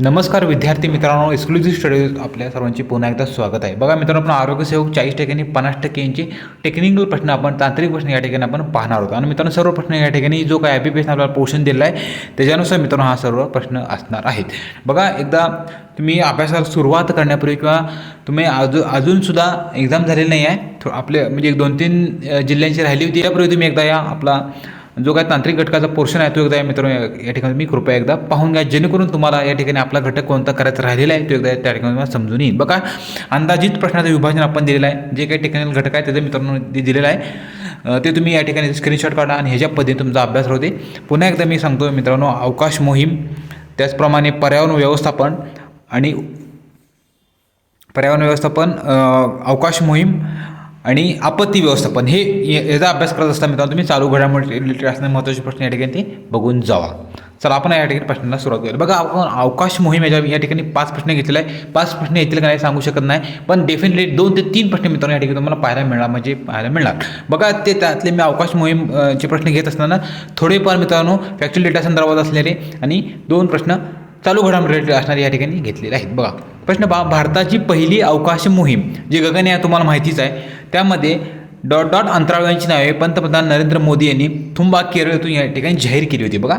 नमस्कार विद्यार्थी मित्रांनो एक्सक्लुझिव्ह स्टडीज आपल्या सर्वांचे पुन्हा एकदा स्वागत आहे. बघा मित्रांनो आपण आरोग्यसेवक चाळीस टक्क्यांनी पन्नास टक्के यांचे टेक्निकल प्रश्न आपण तांत्रिक प्रश्न या ठिकाणी आपण पाहणार आहोत आणि मित्रांनो सर्व प्रश्न या ठिकाणी जो काय आय पी आपल्याला पोषण दिलेला आहे त्याच्यानुसार मित्रांनो हा सर्व प्रश्न असणार आहेत. बघा एकदा तुम्ही अभ्यासाला सुरुवात करण्यापूर्वी किंवा तुम्ही अजून अजूनसुद्धा एक्झाम झालेली नाही आहे थो आपले म्हणजे एक दोन तीन जिल्ह्यांची राहिली होती यापूर्वी तुम्ही एकदा या आपला जो काय तांत्रिक घटकाचा पोर्शन आहे तो एकदा या मित्रांनो या- ठिकाणी मी कृपया एकदा पाहून घ्या. जेणेकरून तुम्हाला या ठिकाणी आपला घटक कोणता करायचा राहिलेला आहे तो एकदा त्या ठिकाणी तुम्हाला समजून येईल. बघा अंदाजित प्रश्नाचं विभाजन आपण दिलेलं आहे. जे काही टेक्निकल घटक आहे त्याचं मित्रांनो दिलेलं आहे. ते तुम्ही या ठिकाणी स्क्रीनशॉट काढा आणि ह्याच्या पद्धतीने तुमचा अभ्यास होते पुन्हा एकदा मी सांगतो मित्रांनो अवकाश मोहीम त्याचप्रमाणे पर्यावरण व्यवस्थापन आणि पर्यावरण व्यवस्थापन अवकाश मोहीम आणि आपत्ती व्यवस्थापन. हे याचा अभ्यास करत असताना मित्रांनो तुम्ही चालू घडामोडी रिलेटेड असणारे महत्त्वाचे प्रश्न या ठिकाणी ते बघून जावा. चला आपण या ठिकाणी प्रश्नाला सुरुवात करूया. बघा आपण अवकाश मोहीम याच्या या ठिकाणी पाच प्रश्न घेतलेला आहे पाच प्रश्न येतील का नाही सांगू शकत नाही. पण डेफिनेटली दोन ते तीन प्रश्न मित्रांनो या ठिकाणी तुम्हाला पाहायला मिळणार म्हणजे पाहायला मिळणार. बघा ते त्यातले मी अवकाश मोहीमचे प्रश्न घेत असताना थोडेफार मित्रांनो फॅक्च्युअल डेटा संदर्भात असलेले आणि दोन प्रश्न चालू घडामोडी रिलेटेड असणारे या ठिकाणी घेतलेले आहेत. बघा प्रश्न बा भारताची पहिली अवकाश मोहीम जी गगनयान तुम्हाला माहितीच आहे त्यामध्ये डॉट डॉट अंतराळांची नावे पंतप्रधान नरेंद्र मोदी यांनी थुंबा केरळ येथून या ठिकाणी जाहीर केली होती. बघा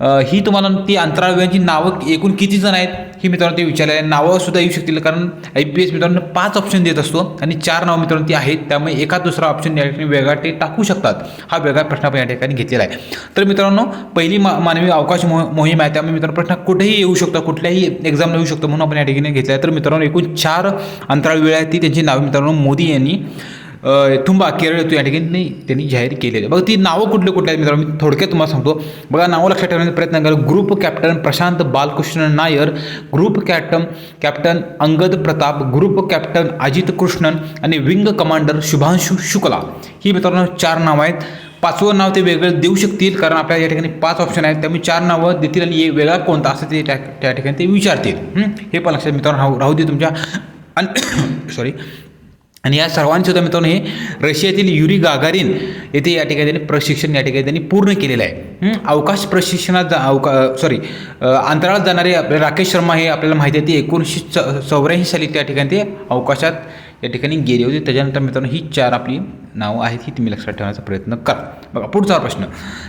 ही तुम्हाला ती अंतराळवीरांची नावं एकूण किती जण आहेत ही मित्रांनो ते विचारले. आहे नावं सुद्धा येऊ शकतील कारण आय पी एस मित्रांनो पाच ऑप्शन देत असतो आणि चार नावं मित्रांनो ती आहेत. त्यामुळे एका दुसरा ऑप्शन या ठिकाणी वेगळा ते टाकू शकतात. हा वेगळा प्रश्न आपण या ठिकाणी घेतलेला आहे. तर मित्रांनो पहिली मा मानवी अवकाश मोह मोहीम आहे. त्यामुळे मित्रांनो प्रश्न कुठेही येऊ शकतो कुठल्याही एक्झामला येऊ शकतो म्हणून आपण या ठिकाणी घेतला आहे. तर मित्रांनो एकूण चार अंतराळवीर आहेत ती त्यांची नावे मित्रांनो मोदी यांनी. थुंबा केरळ येतो या ठिकाणी नाही त्यांनी जाहीर केलेली बघा ती नावं कुठले कुठले आहेत मित्रांनो? मी थोडक्यात तुम्हाला सांगतो. बघा नावं लक्षात ठेवण्याचा प्रयत्न करा. Group captain Prashant Balakrishnan Nair group captain captain Angad Pratap group captain Ajit Krishnan आणि विंग कमांडर शुभांशु शुक्ला. ही मित्रांनो चार नावं आहेत. पाचवं नाव ते वेगळं देऊ शकतील कारण आपल्याला या ठिकाणी पाच ऑप्शन आहेत. त्यामुळे चार नावं देतील आणि हे वेगळा कोणता असं ते त्या त्या ठिकाणी ते विचारतील. हे? पण लक्षात मित्रांनो. राहू राहू दे तुमच्या. आणि सॉरी आणि या सर्वांचे सुद्धा मित्रांनो हे रशियातील युरी गागारिन येथे या ठिकाणी त्यांनी प्रशिक्षण या ठिकाणी त्यांनी पूर्ण केलेलं आहे. अवकाश प्रशिक्षणात जा अवका सॉरी अंतराळात जाणारे आपले राकेश शर्मा हे आपल्याला माहिती आहे ते एकोणीसशे च चौऱ्याऐंशी साली त्या ठिकाणी ते अवकाशात या ठिकाणी गेले होते. त्याच्यानंतर मित्रांनो ही चार आपली नावं आहेत ही तुम्ही लक्षात ठेवण्याचा प्रयत्न करा. बघा पुढचा प्रश्न.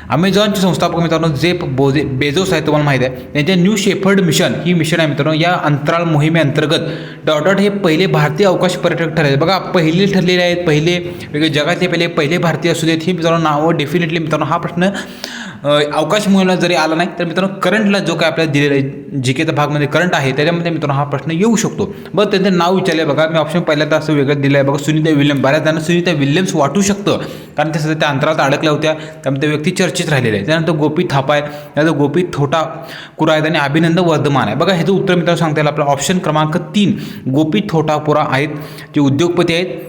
अमेझॉनचे संस्थापक मित्रांनो जे बोजे बेजोस आहे तुम्हाला माहिती आहे. त्यांचे न्यू शेफर्ड मिशन ही मिशन आहे मित्रांनो या अंतराळ मोहिमेअंतर्गत डॉट हे पहिले भारतीय अवकाश पर्यटक ठरले बघा पहिले ठरलेले आहेत पहिले वेगळे जगातले पहिले पहिले भारतीय असू देत ही मित्रांनो नावं डेफिनेटली मित्रांनो हा प्रश्न अवकाश मोहिमेला जरी आला नाही तर मित्रांनो करंटला जो काय आपल्याला दिलेला आहे जी केचा भागमध्ये करंट आहे त्याच्यामध्ये मित्रांनो हा प्रश्न येऊ शकतो. बरं त्यांचं नाव विचारलं बघा. मी ऑप्शन पहिल्यांदा असं वेगळं दिलं आहे बघा. सुनीता विल्यम बऱ्याच जणांना सुनीता विल्यम्स वाटू शकतं. कारण ते सध्या त्या अंतरात अडकल्या होत्या. त्यामुळे त्या व्यक्ती चर्चेत राहिलेल्या आहे त्यानंतर गोपी थापा आहे त्यानंतर गोपी थोटा कुरा आहेत आणि अभिनंदन वर्धमान आहे. बघा ह्याचं उत्तर मित्रांनो सांगता येईल आपला ऑप्शन क्रमांक तीन. गोपी थोटापुरा आहेत. जे उद्योगपती आहेत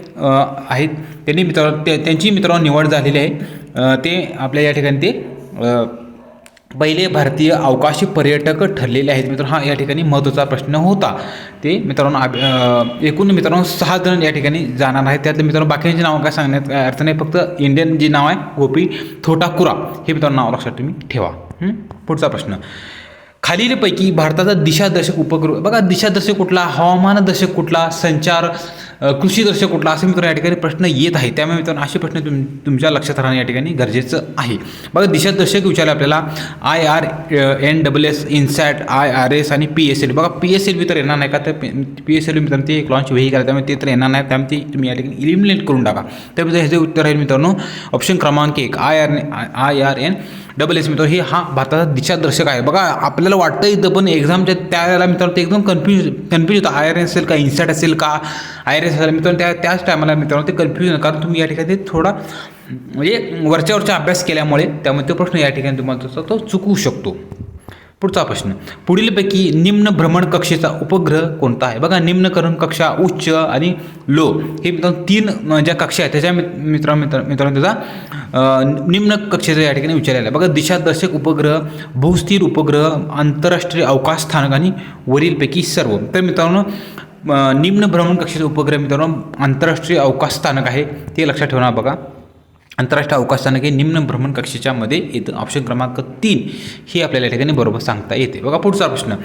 आहेत. त्यांनी मित्र त्यांची मित्रांनो निवड झालेली आहे. ते आपल्या या ठिकाणी ते पहिले भारतीय अवकाशी पर्यटक ठरलेले आहेत. मित्रांनो हा या ठिकाणी महत्त्वाचा प्रश्न होता. ते मित्रांनो एकूण मित्रांनो सहा जण या ठिकाणी जाणार आहेत. त्यातले मित्रांनो बाकीची नावं काय सांगण्यात काय अर्थ नाही. फक्त इंडियन जे नाव आहे गोपी थोटाकुरा. हे मित्रांनो नाव लक्षात तुम्ही ठेवा. पुढचा प्रश्न. खालीलपैकी भारताचा दिशादर्शक उपग्रह बघा दिशादर्शक कुठला हवामानदर्शक कुठला संचार अ, कृषीदर्शक कुठला असे मित्र या ठिकाणी प्रश्न येत आहे. त्यामुळे मित्रांनो असे प्रश्न तुम तुमच्या लक्षात राहणं या ठिकाणी गरजेचं आहे. बघा दिशादर्शक विचारले आपल्याला I R N double S INSAT I R S आणि पी एस एल बघा पी एस एल तर येणार नाही का? तर पी एस एल मित्रांनो ते एक लॉन्च वेही करा त्यामुळे ते तर येणार नाही. त्यामुळे ते तुम्ही या ठिकाणी इलिमिनेट करून टाका. त्यामुळे ह्याचे उत्तर आहे मित्रांनो ऑप्शन क्रमांक एक I R I R N double S मित्रांनो हे हा भारताचा दिशादर्शक आहे. बघा आपल्याला वाटतं इथं पण एक्झामच्या त्यावेळेला मित्रांनो ते एकदम कन्फ्यूज कन्फ्यूज होतं. आय आर एन असेल का इन्सॅट असेल का? आय आर एस असेल मित्रांनो त्या त्याच टायमाला मित्रांनो ते कन्फ्युजन कारण तुम्ही या ठिकाणी थोडा म्हणजे वरच्यावरचा अभ्यास केल्यामुळे त्यामुळे तो प्रश्न या ठिकाणी तुम्हाला तसा तो चुकवू शकतो. पुढचा प्रश्न. पुढीलपैकी निम्न भ्रमण कक्षेचा उपग्रह कोणता आहे? बघा निम्न करण कक्षा उच्च आणि लो. हे मित्रांनो तीन ज्या कक्षा आहेत त्याच्या मित्र मित्र मित्रांनो त्याचा निम्न कक्षेचा या ठिकाणी विचारलेला आहे बघा दिशादर्शक उपग्रह भूस्थिर उपग्रह आंतरराष्ट्रीय अवकाश स्थानक आणि वरीलपैकी सर्व. तर मित्रांनो निम्न भ्रमण कक्षेचा उपग्रह मित्रांनो आंतरराष्ट्रीय अवकाश स्थानक आहे ते लक्षात ठेवणार बघा. आंतरराष्ट्रीय अवकाश स्थानके निम्न भ्रमण कक्षेच्या मध्ये येतं. ऑप्शन क्रमांक तीन हे आपल्याला या ठिकाणी बरोबर सांगता येते. बघा पुढचा प्रश्न.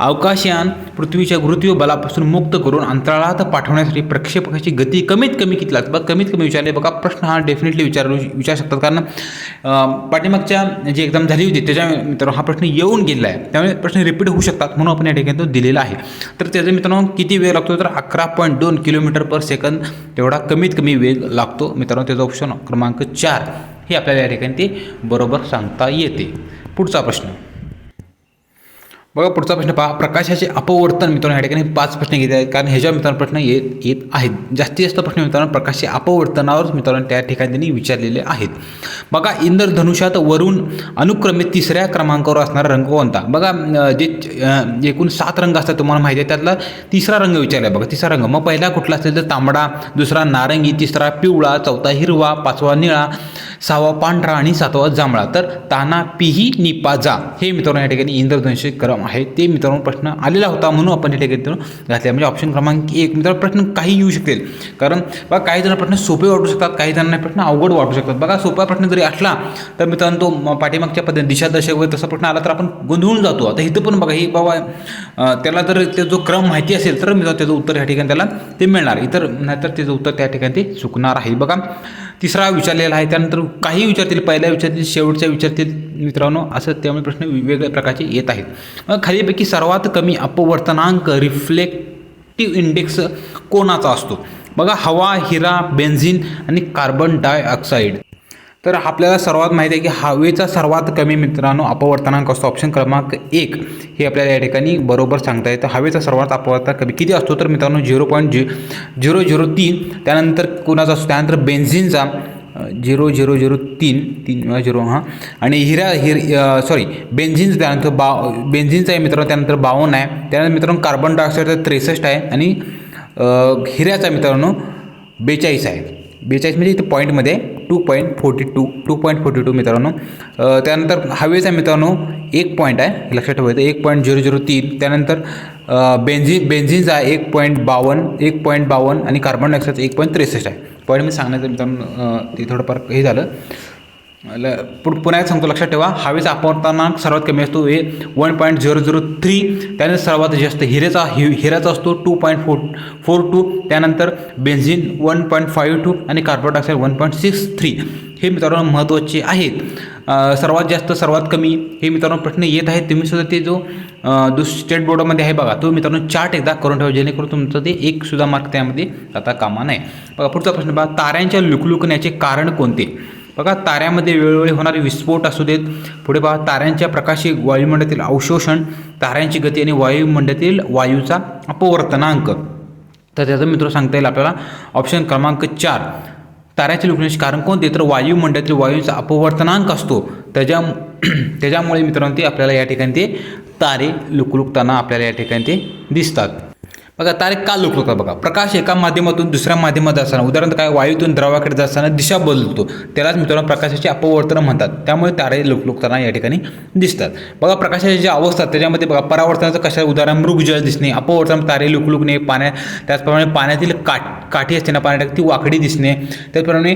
अवकाशयान पृथ्वीच्या गुरुत्व बलापासून मुक्त करून अंतराळात पाठवण्यासाठी प्रक्षेपकाची गती कमीत कमी किती लागते बघा कमीत कमी विचारले. बघा प्रश्न हा डेफिनेटली विचारू विचारू शकतात. कारण पाठीमागच्या जी एक्झाम झाली होती त्याच्या मित्रांनो हा प्रश्न येऊन गेलेला आहे. त्यामुळे प्रश्न रिपीट होऊ शकतात म्हणून आपण या ठिकाणी तो दिलेला आहे. तर त्याचा मित्रांनो किती वेळ लागतो? तर अकरा पॉईंट दोन किलोमीटर पर सेकंद तेवढा कमीत कमी वेग लागतो. मित्रांनो त्याचा ऑप्शन क्रमांक चार हे आपल्याला या ठिकाणी ते बरोबर सांगता येते. पुढचा प्रश्न. बघा पुढचा प्रश्न पहा. प्रकाशाचे अपवर्तन मित्रांनो या ठिकाणी पाच प्रश्न घेत आहेत. कारण ह्याच्यावर मित्रांनो प्रश्न येत येत आहेत. जास्तीत जास्त प्रश्न मित्रांनो प्रकाशाचे अपवर्तनावर मित्रांनो त्या ठिकाणी त्यांनी विचारलेले आहेत. बघा इंद्रधनुष्यात वरून अनुक्रमे तिसऱ्या क्रमांकावर असणारा रंग कोणता? बघा जे एकूण सात रंग असतात तुम्हाला माहिती आहे. त्यातला तिसरा रंग विचारला आहे बघा. तिसरा रंग. मग पहिला कुठला असेल तर तांबडा दुसरा नारंगी तिसरा पिवळा चौथा हिरवा पाचवा निळा सहावा पांढरा आणि सातवा जांभळा. तर ताना पिही निपाजा हे मित्रांनो या ठिकाणी इंद्रधनुष्य क्रम आहे. ते मित्रांनो प्रश्न आलेला होता म्हणून आपण या ठिकाणी घातले म्हणजे ऑप्शन क्रमांक एक मित्रांनो प्रश्न काही येऊ शकतील. कारण बघा काही जण प्रश्न सोपे वाटू शकतात काही जणांना प्रश्न अवघड वाटू शकतात. बघा सोपा प्रश्न जरी असला तर मित्रांनो तो पाठीमागच्या पद्धतीने दिशादर्शक वगैरे तसा प्रश्न आला तर आपण गोंधळून जातो. आता इथं पण बघा ही बाबा त्याला जर ते जो क्रम माहिती असेल तर मित्रांनो त्याचं उत्तर या ठिकाणी त्याला ते मिळणार. इतर नाहीतर त्याचं उत्तर त्या ठिकाणी ते चुकणार आहे. बघा तिसरा विचारलेला आहे. त्यानंतर काही विचारतील पहिल्या विचारतील शेवटच्या विचारतील. मित्रांनो असं त्यामुळे प्रश्न वेगवेगळ्या प्रकारचे येत आहेत. मग खालीपैकी सर्वात कमी अपवर्तनांक रिफ्लेक्टिव्ह इंडेक्स कोणाचा असतो? बघा हवा हिरा बेन्झिन आणि कार्बन डायऑक्साईड. तर आपल्याला सर्वात माहिती आहे की हवेचा सर्वात कमी मित्रांनो अपवर्तनांक असतो. ऑप्शन क्रमांक एक हे आपल्याला या ठिकाणी बरोबर सांगता येतं. हवेचा सर्वात अपवर्तन कमी किती असतो? तर मित्रांनो झिरो पॉईंट झि झिरो झिरो तीन त्यानंतर कोणाचा असतो? त्यानंतर बेन्झिनचा झिरो झिरो झिरो तीन तीन झिरो हां. आणि हिरा हिर सॉरी बेन्झिन त्यानंतर बा बेन्झिनचा आहे मित्रांनो त्यानंतर बावन्न आहे. त्यानंतर मित्रांनो कार्बन डायऑक्साईडचा त्रेसष्ट आहे आणि हिऱ्याचा मित्रांनो बेचाळीस आहे. बेचाळीस म्हणजे इथं पॉईंटमध्ये two point forty two two point forty two मित्रांनो. त्यानंतर हवेचा मित्रांनो एक पॉईंट आहे लक्षात ठेवायचं. एक पॉईंट झिरो झिरो तीन त्यानंतर अ, बेन्झिन बेन्झिनचा एक पॉईंट बावन्न एक पॉईंट बावन्न आणि कार्बन डायऑक्साईडचा एक पॉईंट त्रेसष्ट आहे. पॉईंट मी सांगण्याचं मित्रांनो ते थोडंफार हे झालं. ल- पु पुन्हा एक सांगतो लक्षात ठेवा हवेचा अपवर्तनांक सर्वात कमी असतो हे one point zero zero three त्यानंतर सर्वात जास्त हिरेचा हि हिऱ्याचा असतो two point four four two त्यानंतर benzene one point five two आणि carbon dioxide one point six three हे मित्रांनो महत्त्वाचे आहेत सर्वात जास्त सर्वात कमी हे मित्रांनो प्रश्न येत आहेत तुम्ही सुद्धा ते जो दुस स्टेट बोर्डामध्ये आहे बघा तो मित्रांनो चार्ट एकदा करून ठेवा जेणेकरून तुमचं ते एक सुद्धा मार्क त्यामध्ये आता कामा नाही बघा पुढचा प्रश्न बघा ताऱ्यांच्या लुकलुकण्याचे कारण कोणते बघा ताऱ्यामध्ये वेळोवेळी होणारे विस्फोट असू देत. पुढे पहा ताऱ्यांच्या प्रकाशी वायुमंडळातील अवशोषण ताऱ्यांची गती आणि वायुमंडळातील वायूचा अपवर्तनांक. तर त्याचं मित्र सांगता येईल आपल्याला. ऑप्शन क्रमांक चार. ताऱ्याचे लुकण्याचे कारण कोणते? तर वायुमंडळातील वायूचा अपवर्तनांक असतो. त्याच्या त्याच्यामुळे मित्रांनो ते आपल्याला या ठिकाणी ते तारे लुकलुकताना आपल्याला या ठिकाणी ते दिसतात. बघा तारे का लुकलुकतात बघा. प्रकाश एका माध्यमातून दुसऱ्या माध्यमात असताना उदाहरण काय वायूतून द्रवाकडे जाताना दिशा बदलतो. त्यालाच मित्रांनो प्रकाशाचे अपवर्तन म्हणतात. त्यामुळे तारे लुकलुकताना या ठिकाणी दिसतात. बघा प्रकाशाच्या ज्या अवस्था आहेत, त्याच्यामध्ये बघा परावर्तनाचं कशा उदाहरण मृगजळ दिसणे अपवर्तन तारे लुकलुकणे पाण्या त्याचप्रमाणे पाण्यातील काठ काठी असते ना पाण्यात ती वाकडी दिसणे. त्याचप्रमाणे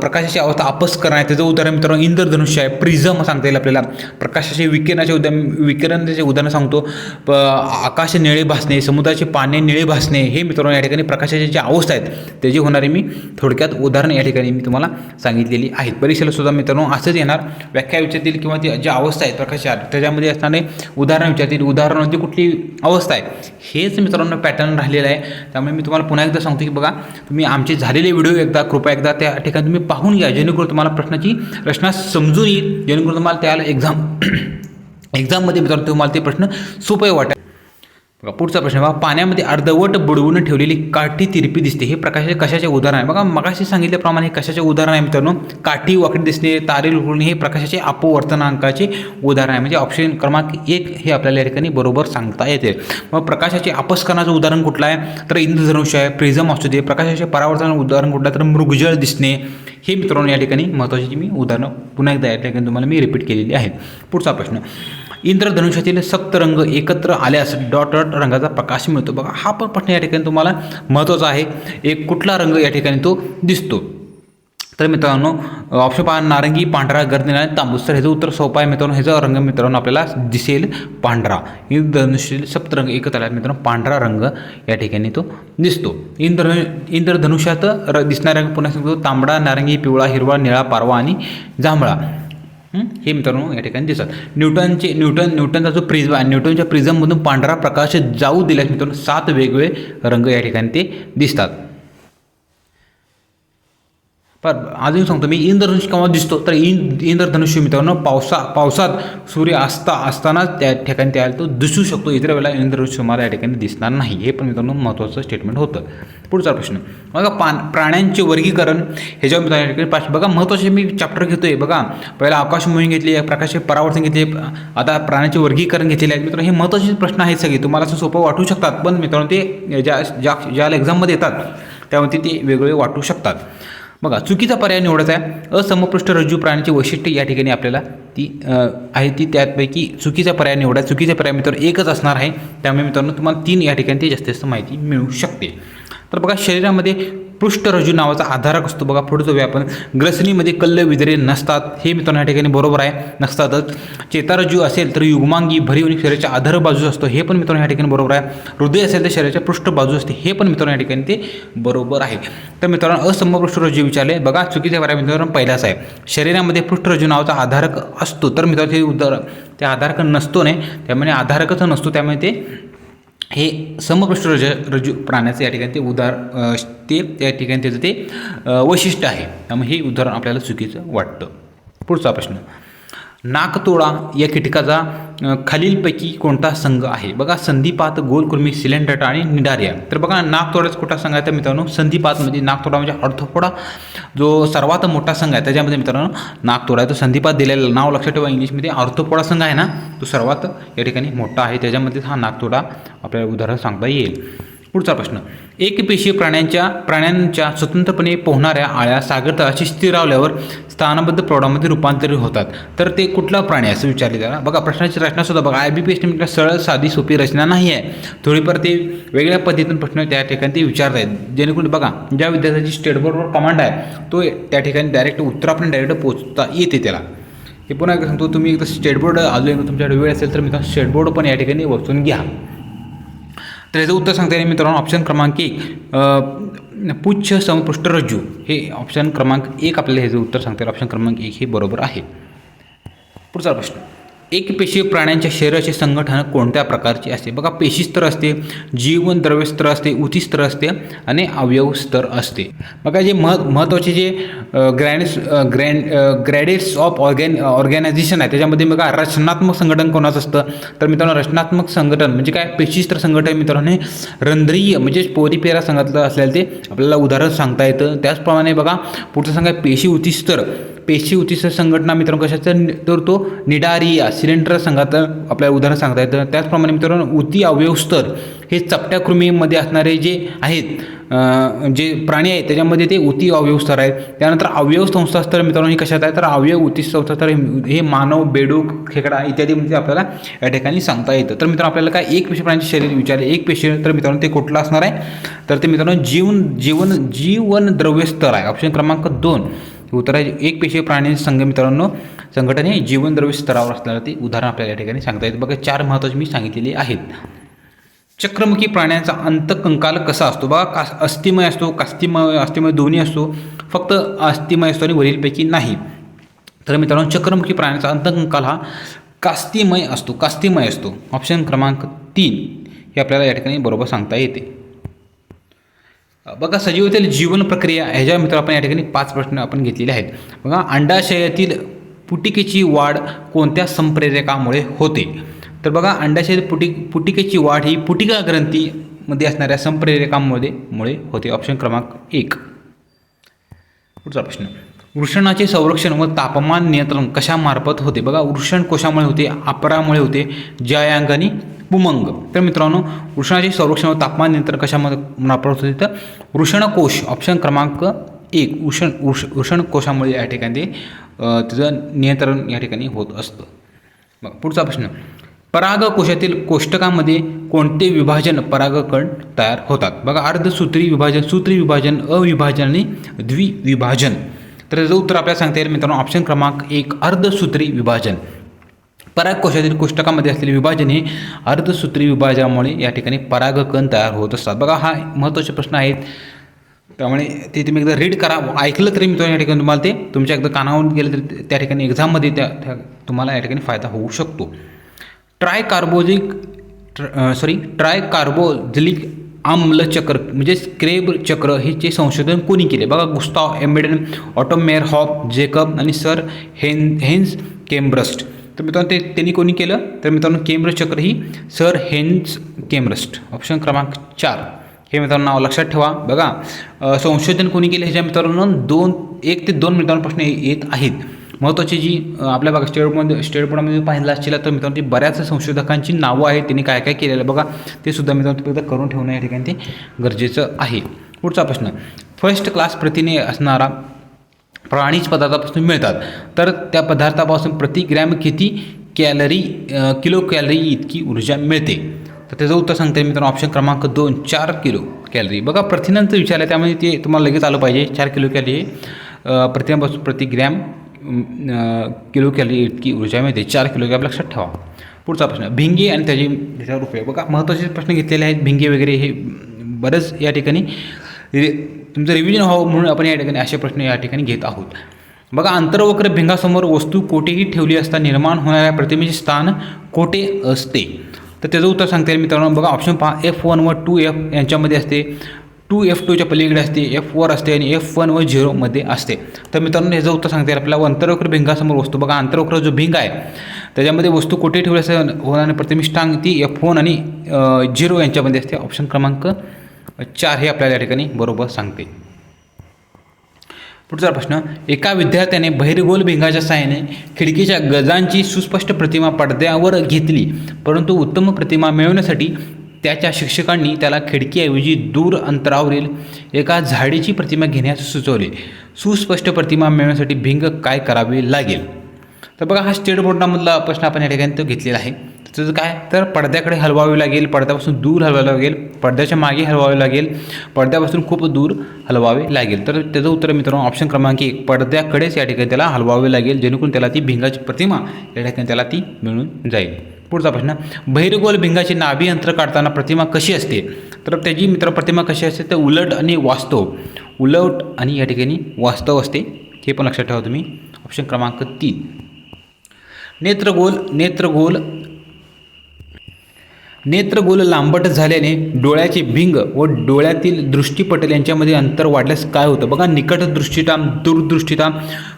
प्रकाशाची अवस्था आपस करणे. त्याचं उदाहरण मित्रांनो इंद्रधनुष्य आहे प्रिझम सांगता येईल आपल्याला. प्रकाशाचे विकिरणाचे उदाहरण विकिरणाचे उदाहरण सांगतो. प आकाश निळे भासणे समुद्राचे पाने निळे भासणे हे मित्रांनो या ठिकाणी प्रकाशाच्या ज्या अवस्था आहेत त्याची होणारी मी थोडक्यात उदाहरणं या ठिकाणी मी तुम्हाला सांगितलेली आहेत. परीक्षेला सुद्धा मित्रांनो असंच येणार. व्याख्या विचारतील किंवा ती ज्या अवस्था आहेत प्रकाशात त्याच्यामध्ये असणारे उदाहरणं विचारतील. उदाहरणांची म्हणजे कुठली अवस्था आहे? हेच मित्रांनो पॅटर्न राहिलेलं आहे. त्यामुळे मी तुम्हाला पुन्हा एकदा सांगतो की बघा तुम्ही आमचे झालेले व्हिडिओ एकदा कृपया एकदा त्या ठिकाणी तुम्ही पाहून घ्या. जेणेकरून तुम्हाला प्रश्नाची रचना समजून येईल. जेणेकरून तुम्हाला त्याला एक्झाम एक्झाममध्ये मित्रांनो तुम्हाला ते प्रश्न सोपे वाटेल. बघा पुढचा प्रश्न बघा पाण्यामध्ये अर्धवट बुडवून ठेवलेली काठी तिरपी दिसते. हे प्रकाशाचे कशाचे उदाहरण आहे? बघा मगाशी सांगितल्याप्रमाणे कशाचे उदाहरण आहे मित्रांनो? काठी वाकडी दिसणे तारे लुकणे हे प्रकाशाचे अपवर्तनांकाचे उदाहरण आहे. म्हणजे ऑप्शन क्रमांक एक हे आपल्याला या ठिकाणी बरोबर सांगता येते. मग प्रकाशाचे अपस्करणाचं उदाहरण कुठलं आहे? तर इंद्रधनुष्य आहे प्रिझम असू दे प्रकाशाचे परावर्तनाचं उदाहरण कुठलं आहे? तर मृगजळ दिसणे. हे मित्रांनो या ठिकाणी महत्त्वाची मी उदाहरणं पुन्हा एकदा या ठिकाणी तुम्हाला मी रिपीट केलेली आहेत पुढचा प्रश्न. इंद्रधनुष्यातील सप्त रंग एकत्र आल्यास डॉट डॉट रंगाचा प्रकाश मिळतो. बघा हा पण प्रश्न या ठिकाणी तुम्हाला महत्त्वाचा आहे. एक कुठला रंग या ठिकाणी तो दिसतो. तर मित्रांनो ऑप्शन पहा नारंगी पांढरा गर्दीला तांबूस. तर ह्याचं उत्तर सोपं आहे मित्रांनो. ह्याचा रंग मित्रांनो आपल्याला दिसेल पांढरा. इंद्रधनुष्य सप्तरंग एकत्र आला मित्रांनो पांढरा रंग या ठिकाणी तो दिसतो. इंद्र इंद्रधनुष्यात र दिसणारा रंग पुन्हा सांगतो. तांबडा नारंगी पिवळा हिरवा निळा पारवा आणि जांभळा. हे? मित्रांनो या ठिकाणी दिसतात न्यूटनचे न्यूटन न्यूटनचा जो प्रिझम आहे न्यूटनच्या प्रिझममधून पांढरा प्रकाश जाऊ दिल्यास मित्रांनो सात वेगवेगळे रंग या ठिकाणी ते दिसतात. पर अजून सांगतो मी इंद्रधनुष्य केव्हा दिसतो तर इंद इंद्रधनुष्य मित्रांनो पावसा पावसात सूर्य असता असतानाच त्या ठिकाणी त्याला तो दिसू शकतो. इतर वेळेला इंद्रधनुष्य मला या ठिकाणी दिसणार नाही. हे पण मित्रांनो महत्त्वाचं स्टेटमेंट होतं. पुढचा प्रश्न. बघा पान प्राण्यांचे वर्गीकरण ह्याच्यावर मित्रांनो या ठिकाणी पाच बघा महत्त्वाचे मी चॅप्टर घेतो आहे बघा पहिला आकाश मोहीम घेतली आहे प्रकाश परावर्तन घेतले आता प्राण्यांचे वर्गीकरण घेतलेले आहेत. मित्रांनो हे महत्त्वाचे प्रश्न आहेत सगळे. तुम्हाला असं सोपं वाटू शकतात पण मित्रांनो ते ज्या ज्या ज्या एक्झाममध्ये येतात त्यामध्ये ते वेगवेगळे वाटू शकतात. बघा चुकीचा पर्याय निवडायचा आहे. असमपृष्ठ रज्जू प्राण्याची वैशिष्ट्ये या ठिकाणी आपल्याला ती आहे ती त्यापैकी चुकीचा पर्याय निवडा. चुकीचा पर्याय मित्रांनो एकच असणार आहे. त्यामुळे मित्रांनो तुम्हाला तीन या ठिकाणी ती जास्तीत जास्त माहिती मिळू शकते. तर बघा शरीरामध्ये पृष्ठरजू नावाचा आधारक असतो. बघा पुढे जाऊया आपण. ग्रसनीमध्ये कल्ल विदरे नसतात. हे मित्रांनो या ठिकाणी बरोबर आहे. नसतातच. चेतारजू असेल तर युग्मांगी भरीव आणि शरीराच्या आधार बाजू असतो. हे पण मित्रांनो या ठिकाणी बरोबर आहे. हृदय असेल तर शरीराच्या पृष्ठ बाजू असते. हे पण मित्रांनो या ठिकाणी ते बरोबर आहे. तर मित्रांनो असमपृष्ठरज्जू विचारले. बघा चुकीचे बऱ्या मित्रांनो पहिलाच आहे. शरीरामध्ये पृष्ठरजू नावाचा आधारक असतो. तर मित्रांनो ते उदाहरण ते आधारक नसतो नाही. त्यामुळे आधारकच नसतो. त्यामुळे ते हे समपृष्ठ रज रजू प्राण्याचं या ठिकाणी ते उदार ते त्या ठिकाणी त्याचं ते वैशिष्ट्य आहे. त्यामुळे हे उदाहरण आपल्याला चुकीचं वाटतं. पुढचा प्रश्न. नाकतोडा या कीटकाचा खालीलपैकी कोणता संघ आहे? बघा संधिपात गोलकुर्मी सिलेंडर आणि निडारिया. तर बघा नाकतोड्याचा कुठला संघ आहे तर मित्रांनो संधिपात म्हणजे नाकतोडा म्हणजे अर्थोफोडा जो सर्वात मोठा संघ आहे त्याच्यामध्ये मित्रांनो नाकतोडा आहे. तो संधिपात दिलेलं नाव लक्षात ठेवा इंग्लिशमध्ये. अर्थोफोडा संघ आहे ना तो सर्वात या ठिकाणी मोठा आहे. त्याच्यामध्येच हा नाकतोडा आपल्याला उदाहरण सांगता येईल. पुढचा प्रश्न. एकपेशीय प्राण्यांच्या प्राण्यांच्या स्वतंत्रपणे पोहणाऱ्या आळ्या सागरतळाशी स्थिरावल्यावर स्थानबद्ध प्रौढामध्ये रूपांतरित होतात. तर ते कुठला प्राणी असं विचारले त्याला बघा प्रश्नाची रचना सुद्धा बघा. I B P S T सरळ साधी सोपी रचना नाही आहे. थोडीफार ते वेगळ्या पद्धतीनं प्रश्न त्या ठिकाणी ते विचारत आहेत जेणेकरून बघा ज्या विद्यार्थ्याची स्टेट बोर्डवर कमांड आहे तो त्या ठिकाणी डायरेक्ट उत्तरापर्यंत डायरेक्ट पोचता येते त्याला. हे पुन्हा एकदा सांगतो तुम्ही एकदा स्टेट बोर्ड अजून तुमच्याकडे वेळ असेल तर मी स्टेट बोर्ड पण या ठिकाणी वाचून घ्या. तर याचं उत्तर सांगता येईल मित्रांनो. ऑप्शन क्रमांक एक पुच्छ समपृष्ठ रज्जू. हे ऑप्शन क्रमांक एक आपल्याला ह्याचं उत्तर सांगता येईल. ऑप्शन क्रमांक एक हे बरोबर आहे. पुढचा प्रश्न. एकपेशीय प्राण्यांच्या शरीराचे संघटन कोणत्या प्रकारचे असते? बघा पेशी स्तर असते जीवन द्रव्य स्तर असते उती स्तर असते आणि अवयव स्तर असते. बघा जे मह महत्त्वाचे जे ग्रॅन्स grand gradients of organ organization आहे त्याच्यामध्ये बघा रचनात्मक संघटन कोणाचं असतं? तर मित्रांनो रचनात्मक संघटन म्हणजे काय? पेशीस्तर संघटन मित्रांनो रंध्रीय म्हणजे पोरीपेरा सांगितलं असलेलं ते आपल्याला उदाहरण सांगता येतं. त्याचप्रमाणे बघा पुढचं सांगा पेशी उती स्तर. पेशी उतीस संघटना मित्रांनो कशाचं? तर तो निडारिया सिलेंडर संघात आपल्याला उदाहरण सांगता येतं. त्याचप्रमाणे मित्रांनो उती अवयव स्तर हे चपट्या कृमीमध्ये असणारे जे आहेत जे प्राणी आहेत त्याच्यामध्ये ते उती अवयव स्तर आहेत. त्यानंतर अवयव संस्थास्तर मित्रांनो हे कशात आहे? तर अवयव उती संस्थास्तर हे- मानव बेडूक खेकडा इत्यादी म्हणजे आपल्याला या ठिकाणी सांगता येतं. तर मित्रांनो आपल्याला काय? एक पेशी प्राण्याचे शरीर विचारले. एक पेशी तर मित्रांनो ते कुठलं असणार आहे? तर ते मित्रांनो जीवन जीवन जीवन द्रव्यस्तर आहे. ऑप्शन क्रमांक दोन. उतरा एक पेशी प्राणी संघ मित्रांनो संघटन हे जीवनद्रव्य स्तरावर असल्याला ते उदाहरण आपल्याला या ठिकाणी सांगता येतं बघा चार महत्त्वाचे मी सांगितलेले आहेत. चक्रमुखी प्राण्यांचा अंतकंकाल कसा असतो? बघा का अस्थिमय असतो कास्तिमय अस्थिमय दोन्ही असतो फक्त अस्थिमय असतो आणि वरीलपैकी नाही. तर मित्रांनो चक्रमुखी प्राण्यांचा अंतकंकाल हा कास्तिमय असतो कास्तिमय असतो. ऑप्शन क्रमांक तीन हे आपल्याला या ठिकाणी बरोबर सांगता येते. बघा सजीवतील जीवन प्रक्रिया ह्याच्या मित्र आपण या ठिकाणी पाच प्रश्न आपण घेतलेले आहेत. बघा अंडाशयातील पुटिकेची वाढ कोणत्या संप्रेरकामुळे होते? तर बघा अंडाशयात पुटी पुटिकेची वाढ ही पुटिका ग्रंथीमध्ये असणाऱ्या संप्रेरकांमध्ये मुळे होते. ऑप्शन क्रमांक एक. पुढचा प्रश्न. वृषणाचे संरक्षण व तापमान नियंत्रण कशामार्फत होते? बघा वृषण कोशामुळे होते आपरामुळे होते जयांग पुमंग. तर मित्रांनो वृषणाचे संरक्षण व तापमान नियंत्रण कशामध्ये वापरत होते तर वृषणकोश ऑप्शन क्रमांक एक वृषण वृष वृषणकोशामुळे या ठिकाणी तिचं त्याचं नियंत्रण या ठिकाणी होत असतं. मग पुढचा प्रश्न. परागकोशातील कोष्टकामध्ये कोणते विभाजन परागकण तयार होतात? बघा अर्धसूत्री विभाजन सूत्री विभाजन अविभाजन आणि द्विविभाजन. तर त्याचं उत्तर आपल्याला सांगता येईल मित्रांनो ऑप्शन क्रमांक एक अर्धसूत्री विभाजन. परागकोशातील कोष्टकामध्ये असलेले विभाजन हे अर्धसूत्री विभाजनामुळे या ठिकाणी परागकण तयार होत असतात. बघा हा महत्त्वाचे प्रश्न आहेत. त्यामुळे ते तुम्ही एकदा रीड करा. ऐकलं तरी मित्रांनो या ठिकाणी तुम्हाला ते तुमच्या एकदा कानावर गेलं तरी त्या ठिकाणी एक्झाममध्ये त्या त्या तुम्हाला या ठिकाणी फायदा होऊ शकतो. Tricarboxylic sorry tricarboxylic आम्ल म्हणजे चक्र म्हणजे क्रेब चक्र हे जे संशोधन कोणी केले? बघा Gustav Embden Otto Meyerhof Jacob आणि सर हेन हेन्स केम्ब्रस्ट. तर मित्रांनो ते त्यांनी कोणी केलं? तर मित्रांनो केम्रचक्र चक्र ही सर हेन्स केम्ब्रस्ट ऑप्शन क्रमांक चार. हे मित्रांनो नाव लक्षात ठेवा. बघा संशोधन कोणी केलं? ह्याच्या मित्रांनो दोन एक ते दोन मित्रांनो प्रश्न येत आहेत. महत्त्वाची जी आपल्या बघा स्टेटमध्ये बोर्डमध्ये पाहिलं असतील तर मित्रांनो ती बऱ्याच संशोधकांची नावं आहेत. त्यांनी काय काय केलेलं आहे बघा. ते सुद्धा मित्रांनो तुम्ही करून ठेवणं या ठिकाणी ते गरजेचं आहे. पुढचा प्रश्न. फर्स्ट क्लास प्रथिने असणारा प्राणीज पदार्थापासून मिळतात. तर त्या पदार्थापासून प्रति ग्रॅम किती कॅलरी किलो कॅलरी इतकी ऊर्जा मिळते? तर त्याचं उत्तर सांगता येईल मित्रांनो. ऑप्शन क्रमांक दोन चार किलो कॅलरी. बघा प्रथिनांचं विचार आहे त्यामुळे ते तुम्हाला लगेच आलं पाहिजे. चार किलो कॅलरी प्रथिनापासून प्रति ग्रॅम किलो कॅलरी इतकी ऊर्जा मिळते. चार किलो ग्रॅम लक्षात ठेवा. पुढचा प्रश्न भिंगे आणि त्याची त्याच्यावर उपयोग. बघा महत्त्वाचे प्रश्न घेतलेले आहेत. भिंगे वगैरे हे बरंच या ठिकाणी तुमचं रिव्हिजन व्हावं म्हणून आपण या ठिकाणी असे प्रश्न या ठिकाणी घेत आहोत. बघा अंतर्वक्र भिंगासमोर वस्तू कोठेही ठेवली असता निर्माण होणाऱ्या प्रतिमेचे स्थान कोठे असते? तर त्याचं उत्तर सांगता येईल मित्रांनो. बघा ऑप्शन पहा. एफ वन व टू एफ यांच्यामध्ये असते. टू एफ टूच्या पलीकडे असते. एफ वर असते आणि एफ वन व झिरोमध्ये असते. तर मित्रांनो ह्याचं उत्तर सांगता येईल आपल्याला. अंतर्वक्र भिंगासमोर वस्तू. बघा अंतर्वक्र जो भिंग आहे त्याच्यामध्ये वस्तू कुठे ठेवली असते? होणारी ती एफ वन आणि झिरो यांच्यामध्ये असते. ऑप्शन क्रमांक चार हे आपल्याला या ठिकाणी बरोबर सांगते. पुढचा प्रश्न एका विद्यार्थ्याने बहिरगोल भिंगाच्या साहाय्याने खिडकीच्या गजांची सुस्पष्ट प्रतिमा पडद्यावर घेतली परंतु उत्तम प्रतिमा मिळवण्यासाठी त्याच्या शिक्षकांनी त्याला खिडकीऐवजी दूर अंतरावरील एका झाडीची प्रतिमा घेण्यास सुचवले. सुस्पष्ट प्रतिमा मिळवण्यासाठी भिंग काय करावे लागेल? तर बघा हा स्टेट बोर्डामधला प्रश्न आपण या ठिकाणी तो घेतलेला आहे. त्याचं काय? तर पडद्याकडे हलवावी लागेल पडद्यापासून दूर हलवावं लागेल पडद्याच्या मागे हलवावे लागेल पडद्यापासून खूप दूर हलवावे लागेल. तर त्याचं उत्तर मित्रांनो ऑप्शन क्रमांक एक पडद्याकडेच या ठिकाणी त्याला हलवावे लागेल जेणेकरून त्याला ती भिंगाची प्रतिमा या ठिकाणी त्याला ती मिळून जाईल. पुढचा प्रश्न बहिर्गोल भिंगाची नाभी यंत्र काढताना प्रतिमा कशी असते? तर त्याची मित्र प्रतिमा कशी असते? तर उलट आणि वास्तव. उलट आणि या ठिकाणी वास्तव असते हे पण लक्षात ठेवा तुम्ही. ऑप्शन क्रमांक तीन. नेत्रगोल नेत्रगोल नेत्रगोल लांबट झाल्याने डोळ्याचे भिंग व डोळ्यातील दृष्टीपटल यांच्यामध्ये अंतर वाढल्यास काय होतं? बघा निकट दृष्टिता दूरदृष्टिता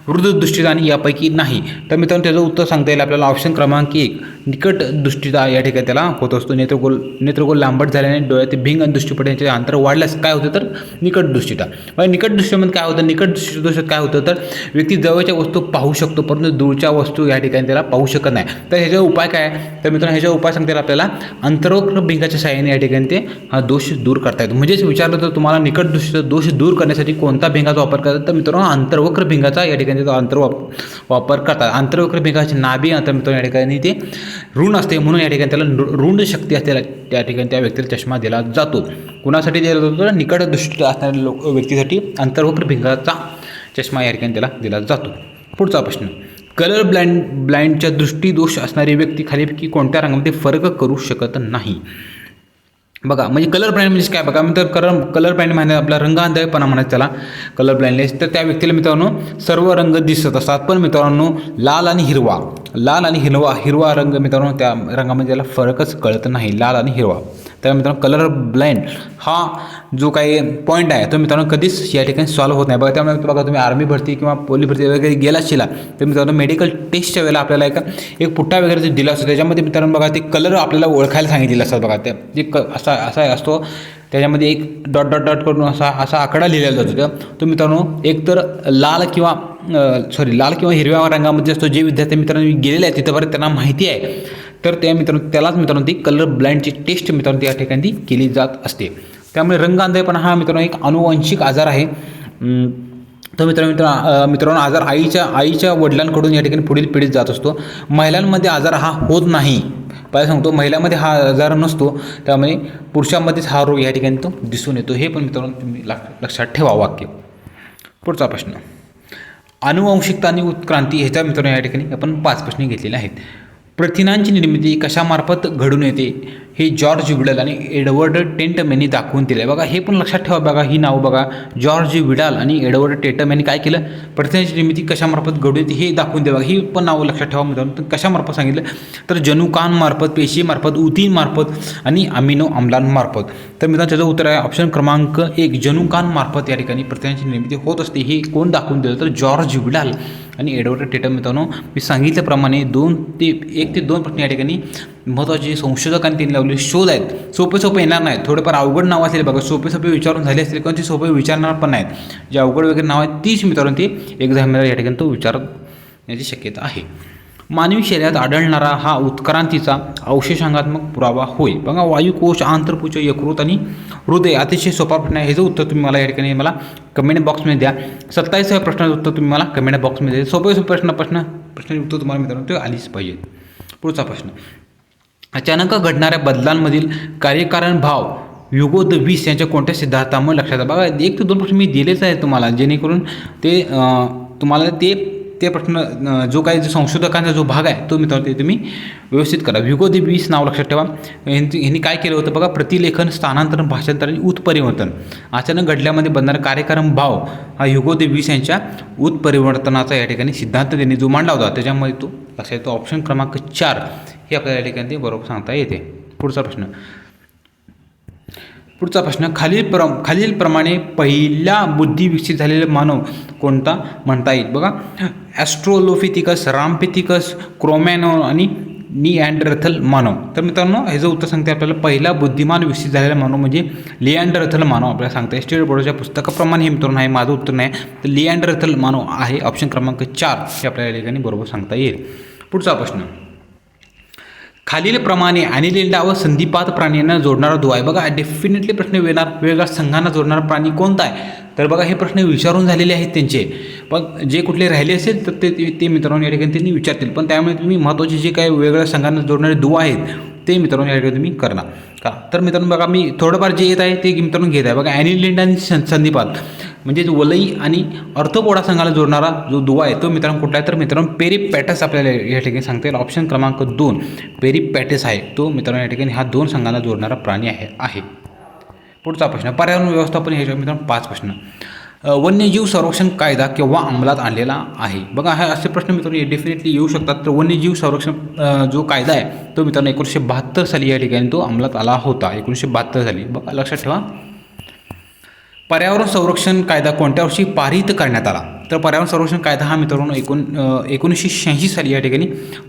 वृद्धदृष्टिता आणि यापैकी नाही. तर मित्रांनो त्याचं उत्तर सांगता येईल आपल्याला ऑप्शन क्रमांक एक. निकट दृष्टीचा या ठिकाणी त्याला होत असतो. नेत्रगोल नेत्रगोल लांबट झाल्याने डोळ्यात भिंग आणि दृष्टीपट यांचे अंतर वाढल्यास काय होतं तर निकट दृष्टीता मग म्हणजे निकट दृष्टीमध्ये काय होतं? निकट दृष्टीदोषात काय होतं तर व्यक्ती जवळच्या वस्तू पाहू शकतो परंतु दूरच्या वस्तू या ठिकाणी त्याला पाहू शकत नाही. तर ह्याचा उपाय काय? तर मित्रांनो ह्याचा उपाय सांगता येईल आपल्याला अंतरोक्र भिंगाच्या साह्याने या ठिकाणी ते हा दोष दूर करता येतो. म्हणजेच विचारलं तर तुम्हाला निकट दृष्टीचा दोष दूर करण्यासाठी कोणता भिंगाचा वापर करतात? तर मित्रांनो अंतर्वक्र भिंगाचा या ठिकाणी तो अंतर वापर करतात. अंतर्वक्र भिंगाची नाभी अंतर मित्रांनो या ठिकाणी ते ऋण असते म्हणून या ठिकाणी त्याला ऋण शक्ती असते त्या ठिकाणी त्या व्यक्तीला चष्मा दिला जातो. कुणासाठी दिला जातो? तर निकट दृष्टी असणाऱ्या लोक व्यक्तीसाठी अंतर्वक्र भिंगाचा चष्मा या ठिकाणी त्याला दिला जातो. पुढचा प्रश्न. कलर ब्लाइंड ब्लाइंडच्या दृष्टीदोष असणारी व्यक्ती खालीपैकी कोणत्या रंगामध्ये फरक करू शकत नाही? बघा म्हणजे कलर ब्लाइंड म्हणजे काय? बघा तर कलर कलर ब्लाइंड म्हणजे आपला रंगांधळेपणा म्हणायचं त्याला कलर ब्लाइंडनेस तर त्या व्यक्तीला मित्रांनो सर्व रंग दिसत असतात. पण मित्रांनो लाल आणि हिरवा. लाल आणि हिरवा हिरवा रंग मित्रांनो त्या रंगामध्ये त्याला फरकच कळत नाही लाल आणि हिरवा. तर मित्रांनो कलर ब्लाइंड हा जो काही पॉईंट आहे तो मित्रांनो कधीच या ठिकाणी सॉल्व्ह होत नाही. बघा त्यामुळे बघा तुम्ही आर्मी भरती किंवा पोलीस भरती वगैरे गेला शिला तर मित्रांनो मेडिकल टेस्टच्या वेळेला आपल्याला एक एक पुट्टा वगैरे जे दिला असतो त्याच्यामध्ये मित्रांनो बघा ते कलर आपल्याला ओळखायला सांगितलेलं असतात बघा ते जे क असा असा असतो त्याच्यामध्ये एक डॉट डॉट डॉट करून असा असा आकडा लिहिलेला जातो. तर तो मित्रांनो एक तर लाल किंवा सॉरी लाल किंवा हिरव्या रंगामध्ये असतो जे विद्यार्थी मित्रांनो गेलेले आहेत तिथंपर्यंत त्यांना माहिती आहे. तर त्या मित्रांनो त्यालाच मित्रांनो ती कलर ब्लाइंडची टेस्ट मित्रांनो त्या ठिकाणी ती केली जात असते. त्यामुळे रंग अंधेपणा हा मित्रांनो एक अनुवांशिक आजार आहे. तो मित्र मित्र मित्रांनो आजार आईच्या आईच्या वडिलांकडून या ठिकाणी पुढील पिढीत जात असतो. महिलांमध्ये आजार हा होत नाही. पहिला सांगतो महिलांमध्ये हा आजार नसतो. त्यामुळे पुरुषांमध्येच हा रोग या ठिकाणी तो दिसून येतो. हे पण मित्रांनो तुम्ही लक्षात ठेवा वाक्य. पुढचा प्रश्न. अनुवंशिकता आणि उत्क्रांती ह्याच्या मित्रांनो या ठिकाणी आपण पाच प्रश्न घेतलेले आहेत. प्रथिनांची निर्मिती कशामार्फत घडून येते? हे जॉर्ज विडल आणि एडवर्ड टेंटम यांनी दाखवून दिलं आहे बघा हे पण लक्षात ठेवा बघा ही नावं बघा. जॉर्ज विडाल आणि एडवर्ड टेंटम यांनी काय केलं? प्रथिनांची निर्मिती कशामार्फत घडून येते हे दाखवून दे बघा. ही पण नावं लक्षात ठेवा मित्रांनो. तर कशामार्फत सांगितलं? तर जनुकांमार्फत पेशीमार्फत उतींमार्फत आणि अमिनो अम्लांमार्फत तर मित्रांनो त्याचं उत्तर आहे ऑप्शन क्रमांक एक जनुकांमार्फत या ठिकाणी प्रथिनांची निर्मिती होत असते. हे कोण दाखवून दिलं? तर जॉर्ज विडाल आणि एडवर्ड टेटम मित्रांनो मी सांगितल्याप्रमाणे दोन ते एक ते दोन प्रश्न या ठिकाणी महत्त्वाचे संशोधकांनी त्यांनी लावले शोध आहेत. सोपे सोपे येणार नाहीत. थोडेफार अवघड नाव असेल बघा. सोपे सोपे विचारून झाले असतील कारण ते सोपे विचारणार पण नाहीत. जे अवघड वगैरे नाव आहेत तीच मित्रांनो ते एक्झामिनर या ठिकाणी तो विचारण्याची शक्यता आहे. मानवी शरीरात आढळणारा हा उत्क्रांतीचा अवशेषांगात्मक पुरावा होय. बघा वायुकोश आंतरपुच यकृत आणि हृदय अतिशय सोपा प्रश्न आहे. ह्याचं उत्तर तुम्ही मला या ठिकाणी मला कमेंट बॉक्समध्ये द्या. सत्तावीसव्या प्रश्नाचं उत्तर तुम्ही मला कमेंट बॉक्समध्ये द्या. सोपे सोपे प्रश्न प्रश्न प्रश्नाचे उत्तर तुम्हाला मित्रांनो ते आलीच पाहिजे पुढचा प्रश्न. अचानक घडणाऱ्या बदलांमधील कार्यकारण भाव युगो द वीस यांच्या कोणत्या सिद्धांतामुळे लक्षात बघा एक ते दोन प्रश्न मी दिलेच आहे तुम्हाला जेणेकरून ते तुम्हाला ते ते प्रश्न जो काही जो संशोधकांचा जो भाग आहे तो मित्रांनो ते तुम्ही व्यवस्थित करा. व्युगो दे वीस नाव लक्षात ठेवा. यांनी ह्यांनी काय केलं होतं बघा प्रतिलेखन स्थानांतरण भाषांतर आणि उत्परिवर्तन. अचानक घडल्यामध्ये बनणारा कार्यक्रम भाव हा युगो दे वीस यांच्या उत्परिवर्तनाचा या ठिकाणी सिद्धांत त्यांनी जो मांडला होता त्याच्यामध्ये तो लक्षात येतो. ऑप्शन क्रमांक चार हे आपल्याला या ठिकाणी ते बरोबर सांगता येते. पुढचा प्रश्न. पुढचा प्रश्न खालील प्र खालीलप्रमाणे पहिला बुद्धी विकसित झालेला मानव कोणता? म्हणता येईल. बघा. ॲस्ट्रोलोफिथिकस रामपिथिकस क्रोमॅनो आणि निअँडरथल मानव. तर मित्रांनो ह्याचं उत्तर सांगते आपल्याला पहिला बुद्धिमान विकसित झालेला मानव म्हणजे लिअँडरथल मानव. आपल्याला सांगता स्टेट बोर्डच्या पुस्तकाप्रमाणे हे मित्रांनो आहे माझं उत्तर नाही. तर लिअँडरथल मानव आहे ऑप्शन क्रमांक चार हे आपल्याला या ठिकाणी बरोबर सांगता येईल. पुढचा प्रश्न. खालीलप्रमाणे ॲनिलिंडा व संधिपात प्राण्यांना जोडणारा दुवा आहे. बघा डेफिनेटली प्रश्न येणार वेगवेगळ्या संघांना जोडणारा प्राणी कोणता आहे? तर बघा हे प्रश्न विचारून झालेले आहेत त्यांचे. पण जे कुठले राहिले असेल तर ते ते- ते मित्रांनो या ठिकाणी त्यांनी विचारतील. पण त्यामुळे तुम्ही महत्त्वाचे जे काही वेगळ्या संघांना जोडणारे दुवा आहेत ते मित्रांनो या ठिकाणी तुम्ही करणार. का? तर मित्रांनो बघा मी थोडंफार जे येत आहे ते मित्रांनो घेत आहे. बघा ॲनिलिंडा आणि सं- संधिपात म्हणजेच वलई आणि अर्थपोडा संघाला जोडणारा जो दुवा आहे तो मित्रांनो कुठला आहे? तर मित्रांनो पेरिपॅटस आपल्याला या ठिकाणी सांगता येईल. ऑप्शन क्रमांक दोन पेरिपॅटस आहे. तो मित्रांनो या ठिकाणी हा दोन संघाला जोडणारा प्राणी आहे आहे. पुढचा प्रश्न पर्यावरण व्यवस्थापन हे मित्रांनो पाच प्रश्न. वन्यजीव संरक्षण कायदा केव्हा अंमलात आणलेला आहे. बघा हा असे प्रश्न मित्रांनो डेफिनेटली येऊ शकतात. तर वन्यजीव संरक्षण जो कायदा आहे तो मित्रांनो एकोणीसशे बहात्तर साली या ठिकाणी तो अंमलात आला होता. एकोणीसशे बहात्तर साली. बघा लक्षात ठेवा. पर्यावरण संरक्षण कायदा कोणत्या वर्षी पारित करण्यात आला? तर पर्यावरण संरक्षण कायदा हा मित्रांनो एकोण एकोणीसशे शहाऐंशी साली या ठिकाणी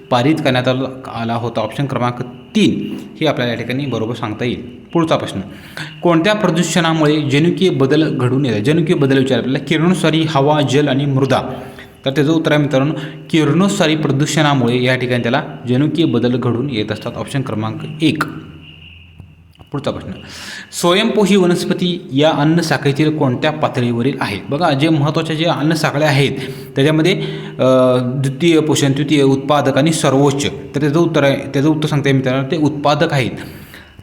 पारित करण्यात आला आला होता. ऑप्शन क्रमांक तीन हे आपल्याला या ठिकाणी बरोबर सांगता येईल. पुढचा प्रश्न. कोणत्या प्रदूषणामुळे जनुकीय बदल घडून येतात? जनुकीय बदल विचार आपल्याला किरणोत्सारी हवा जल आणि मृदा. तर त्याचं उत्तर आहे मित्रांनो किरणोत्सारी प्रदूषणामुळे या ठिकाणी त्याला जनुकीय बदल घडून येत असतात. ऑप्शन क्रमांक एक. पुढचा प्रश्न. स्वयंपोषी वनस्पती या अन्न साखळीतील कोणत्या पातळीवरील आहे? बघा जे महत्त्वाच्या जे अन्न साखळ्या आहेत त्याच्यामध्ये द्वितीय पोषण तृतीय उत्पादक आणि सर्वोच्च. तर त्याचं उत्तर आहे त्याचं उत्तर सांगते मित्रांनो ते उत्पादक आहेत.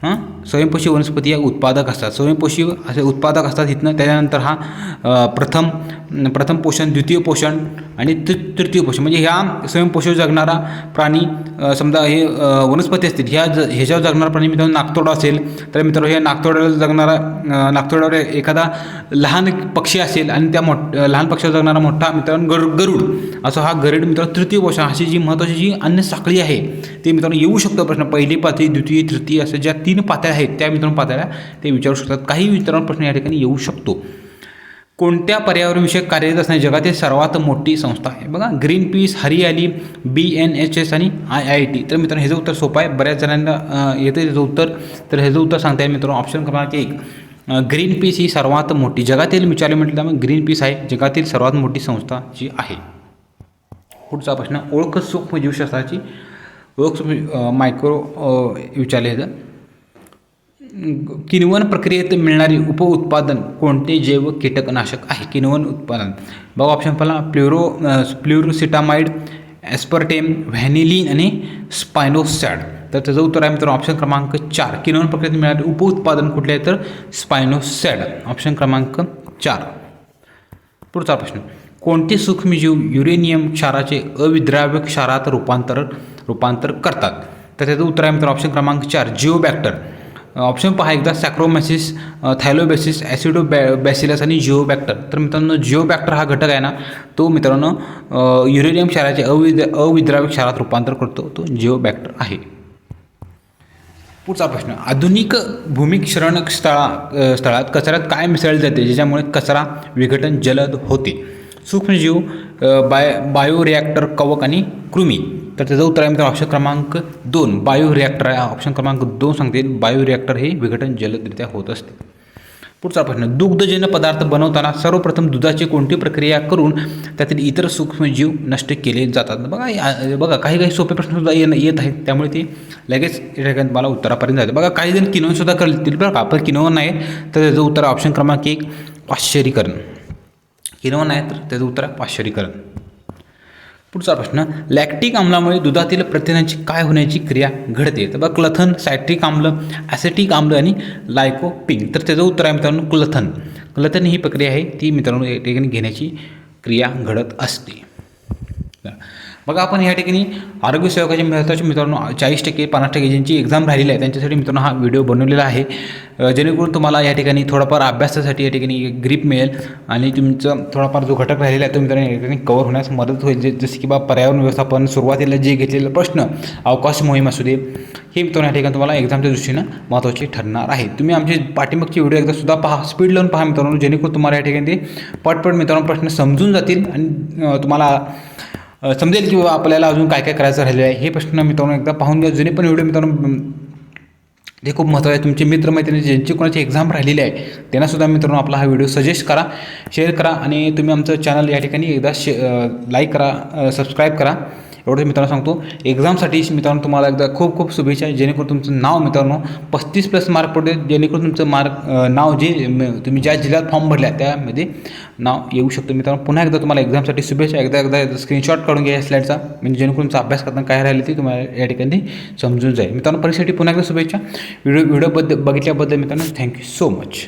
हां? स्वयंपोषी वनस्पती या उत्पादक असतात. स्वयंपोषी असे उत्पादक असतात. इथनं त्याच्यानंतर हा प्रथम प्रथम पोषण द्वितीय पोषण आणि तृ- तृतीय पोषण. म्हणजे ह्या स्वयंपोषक जगणारा प्राणी समजा हे वनस्पती असतील. ह्या ज ह्याच्यावर जगणारा प्राणी मित्रांनो नागतोडा असेल तर मित्रांनो हे नागतोड्यावर जगणारा नागतोड्यावर एखादा लहान पक्षी असेल आणि त्या मोठ लहान पक्षावर जगणारा मोठा मित्रांनो गर गरुड. असं हा गरुड मित्रांनो तृतीय पोषण. अशी जी महत्त्वाची जी अन्य साखळी आहे ते मित्रांनो येऊ शकतो प्रश्न. पहिली पातळी द्वितीय तृतीय असं ज्या तीन पातळ्या आहेत त्या मित्रांनो पातळ्या ते विचारू शकतात. काही मित्रांनो प्रश्न या ठिकाणी येऊ शकतो. कोणत्या पर्यावरणविषयक कार्यरत असणारी जगातील सर्वात मोठी संस्था आहे? बघा Greenpeace Hariyali B N H S आणि आय आय टी तर मित्रांनो ह्याचं उत्तर सोपं आहे. बऱ्याच जणांना येतं त्याचं उत्तर. तर ह्याचं उत्तर सांगता येईल मित्रांनो. ऑप्शन क्रमांक एक. ग्रीन पीस ही सर्वात मोठी जगातील विचारले म्हटलं तर मग ग्रीन पीस आहे जगातील सर्वात मोठी संस्था जी आहे. पुढचा प्रश्न ओळख सूक्ष्म जीवशास्त्राची ओळख मायक्रो विचारले जातं किनवण प्रक्रियेत मिळणारी उपउत्पादन कोणते जैव कीटकनाशक आहे? किनवण उत्पादन. बघा ऑप्शन पहिला प्ल्युरो प्ल्युरोसिटामाइड ॲस्पर्टेम व्हॅनिलिन आणि स्पायनोसॅड. तर त्याचं उत्तर आहे मित्रांनो ऑप्शन क्रमांक चार. किनवण प्रक्रियेत मिळणारे उपउत्पादन कुठले आहे तर? स्पायनोसॅड. ऑप्शन क्रमांक चार. पुढचा प्रश्न. कोणते सूक्ष्मजीव युरेनियम क्षाराचे अविद्राव्य क्षारात रूपांतर रूपांतर करतात? तर त्याचं उत्तर आहे मित्र ऑप्शन क्रमांक चार. जिओबॅक्टर. ऑप्शन पहा एकदा सॅक्रोमॅसिस थायलोबेसिस ॲसिडो बॅ बॅसिलस आणि जिओबॅक्टर तर मित्रांनो जिओबॅक्टर हा घटक आहे ना तो मित्रांनो युरेनियम क्षाराचे अविद अविद्राव्य क्षारात रूपांतर करतो. तो जिओबॅक्टर आहे. पुढचा प्रश्न. आधुनिक भूमिक्षरण स्थळा स्थळात कचऱ्यात काय मिसळले जाते? ज्याच्यामुळे कचरा विघटन जलद होते. सूक्ष्मजीव बाय बायोरिॲक्टर कवक आणि कृमी. तर त्याचं उत्तर आहे मित्रांनो ऑप्शन क्रमांक दोन. बायोरिॲक्टर आहे. ऑप्शन क्रमांक दोन सांगते. बायोरिॲक्टर हे विघटन जलदरित्या होत असते. पुढचा प्रश्न दुग्धजन्य पदार्थ बनवताना सर्वप्रथम दुधाची कोणती प्रक्रिया करून त्यातील इतर सूक्ष्मजीव नष्ट केले जातात? बघा या- बघा काही काही सोपे प्रश्नसुद्धा येणं येत आहेत. त्यामुळे ते लगेच या ठिकाणी मला उत्तरापर्यंत जाते बघा काही जण किनोनसुद्धा करतील. बरं का? पण किनोन नाही तर त्याचं उत्तर ऑप्शन क्रमांक एक पाश्चरीकरण किंवा नाही तर त्याचं उत्तर आहे पाश्चरीकरण. पुढचा प्रश्न लॅक्टिक आम्लामुळे दुधातील प्रथिनांची काय होण्याची क्रिया घडते? तर बघा क्लथन सायट्रिक आम्ल ॲसेटिक आम्ल आणि लायकोपिंग तर त्याचं उत्तर आहे मित्रांनो क्लथन. क्लथन ही प्रक्रिया आहे ती मित्रांनो या ठिकाणी घेण्याची क्रिया घडत असते. बघा आपण या ठिकाणी आरोग्य सेवकाचे महत्त्वाचे मित्रांनो चाळीस टक्के पन्नास टक्के ज्यांची एक्झाम राहिलेली आहे त्यांच्यासाठी मित्रांनो हा व्हिडिओ बनवलेला आहे. जेणेकरून तुम्हाला या ठिकाणी थोडाफार अभ्यासासाठी या ठिकाणी ग्रीप मिळेल आणि तुमचं थोडाफार जो घटक राहिलेला आहे तो मित्रांनो या ठिकाणी कवर होण्यास मदत होईल. जे जसे की बा पर्यावरण व्यवस्थापन सुरुवातीला जे घेतलेले प्रश्न अवकाश मोहीम असू दे हे मित्रांनो या ठिकाणी तुम्हाला एक्झामच्या दृष्टीनं महत्त्वाचे ठरणार आहे. तुम्ही आमचे पाठीमागचे व्हिडिओ एकदा सुद्धा पहा स्पीड लावून पहा मित्रांनो जेणेकरून तुम्हाला या ठिकाणी ते पटपट मित्रांनो प्रश्न समजून जातील आणि तुम्हाला समजेल की बाबा आपल्याला अजून काय काय करायचं राहिलं आहे? हे प्रश्न मित्रांनो एकदा पाहून घ्या. जुने पण व्हिडिओ मित्रांनो ते खूप महत्त्वाचं आहे तुमचे मित्रमैत्रिणी ज्यांची कोणाची एक्झाम राहिलेली आहे त्यांनासुद्धा मित्रांनो आपला हा व्हिडिओ सजेस्ट करा शेअर करा आणि तुम्ही आमचं चॅनल या ठिकाणी एकदा शे लाईक करा सबस्क्राईब करा. एवढंच मित्रांनो सांगतो. एक्झामसाठी मित्रांनो तुम्हाला एकदा खूप खूप शुभेच्छा. जेणेकरून तुमचं नाव मित्रांनो पस्तीस प्लस मार्क पडते जेणेकरून तुमचं मार्क नाव जे तुम्ही ज्या जिल्ह्यात फॉर्म भरल्या त्यामध्ये नाव येऊ शकतं. मित्रांनो पुन्हा एकदा तुम्हाला एक्झामसाठी शुभेच्छा. एकदा एकदा स्क्रीनशॉट काढून घ्या या स्लाईडचा म्हणजे जेणेकरून तुमचा अभ्यास करताना काय राहिलं ते तुम्हाला या ठिकाणी समजून जाईल. मित्रांनो परीक्षेसाठी पुन्हा एकदा शुभेच्छा. व्हिडिओ व्हिडिओबद्दल बघितल्याबद्दल मित्रांनो थँक्यू सो मच